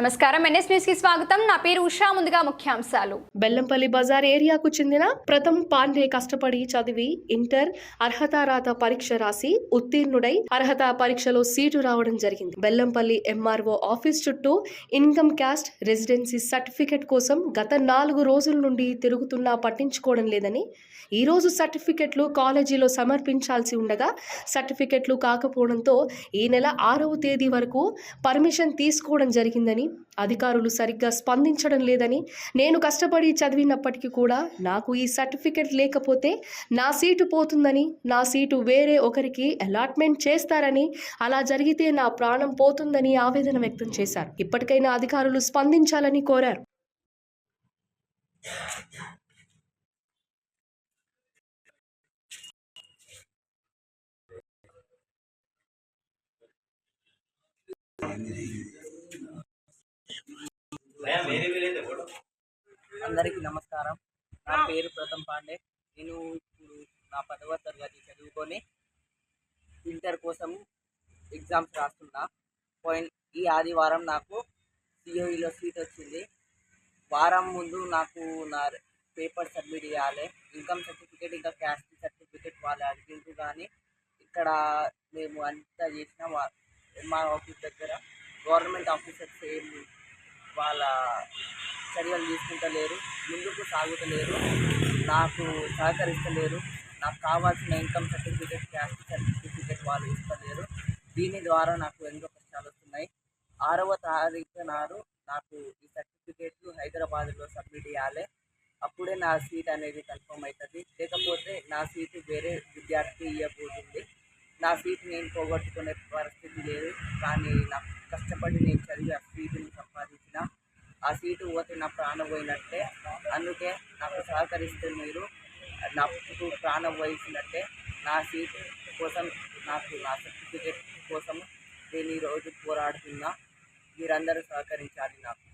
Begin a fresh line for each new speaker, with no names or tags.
నమస్కారం. ఎన్ఎస్ న్యూస్కి స్వాగతం. నా పేరు ఉషా. ముందుగా ముఖ్యాంశాలు.
బెల్లంపల్లి బజార్ ఏరియాకు చెందిన ప్రథమ్ పాండే కష్టపడి చదివి ఇంటర్ అర్హత రాత పరీక్ష రాసి ఉత్తీర్ణుడై అర్హత పరీక్షలో సీటు రావడం జరిగింది. బెల్లంపల్లి ఎంఆర్ఓ ఆఫీస్ చుట్టూ ఇన్కమ్ క్యాస్ట్ రెసిడెన్సీ సర్టిఫికెట్ కోసం గత నాలుగు రోజుల నుండి తిరుగుతున్నా పట్టించుకోవడం లేదని ఈ రోజు సర్టిఫికెట్లు కాలేజీలో సమర్పించాల్సి ఉండగా సర్టిఫికెట్లు కాకపోవడంతో ఈ నెల ఆరవ తేదీ వరకు పర్మిషన్ తీసుకోవడం జరిగిందని అధికారులు సరిగ్గా స్పందించడం లేదని నేను కష్టపడి చదివినప్పటికీ కూడా నాకు ఈ సర్టిఫికెట్ లేకపోతే నా సీటు పోతుందని నా సీటు వేరే ఒకరికి అలాట్మెంట్ చేస్తారని అలా జరిగితే నా ప్రాణం పోతుందని ఆవేదన వ్యక్తం చేశారు. ఇప్పటికైనా అధికారులు స్పందించాలని కోరారు.
అందరికీ నమస్కారం. నా పేరు ప్రథమ్ పాండే. నేను ఇప్పుడు నా పదవ తరగతి చదువుకొని ఇంటర్ కోసం ఎగ్జామ్స్ రాస్తున్నా. పోయిన ఈ ఆదివారం నాకు సిఓఈలో సీట్ వచ్చింది. వారం ముందు నాకు నా పేపర్ సబ్మిట్ చేయాలి. ఇన్కమ్ సర్టిఫికేట్ ఇంకా క్యాస్ట్ సర్టిఫికేట్ వాళ్ళు అడిగిండ్రు కానీ ఇక్కడ మేము అంతా చేసిన. ఎంఆర్ ఆఫీస్ దగ్గర గవర్నమెంట్ ఆఫీసర్స్ ఏం వాళ్ళ చర్యలు తీసుకుంటలేరు ముందుకు సాగుతలేరు నాకు సహకరిస్తలేరు నాకు కావాల్సిన ఇన్కమ్ సర్టిఫికేట్ క్యాస్ట్ సర్టిఫికేట్ వాళ్ళు ఇస్తలేరు. దీని ద్వారా నాకు ఎన్నో కష్టాలు వస్తున్నాయి. ఆరవ తారీఖు నాడు నాకు ఈ సర్టిఫికేట్లు హైదరాబాద్లో సబ్మిట్ చేయాలి. అప్పుడే నా సీట్ అనేది కన్ఫర్మ్ అవుతుంది లేకపోతే నా సీటు వేరే విద్యార్థి ఇవ్వబోతుంది నా సీట్ నేను పోగొట్టుకునే పరిస్థితి లేదు. కానీ నాకు కష్టపడి నేను చదివాను. పోతే నా ప్రాణం పోయినట్టే. అందుకే నాకు సహకరిస్తే మీరు. నాకు ప్రాణం పోయినట్టే. నా సీట్ కోసం నాకు నా సర్టిఫికేట్ కోసం నేను ఈరోజు పోరాడుతున్నా. మీరందరూ సహకరించాలి నాకు.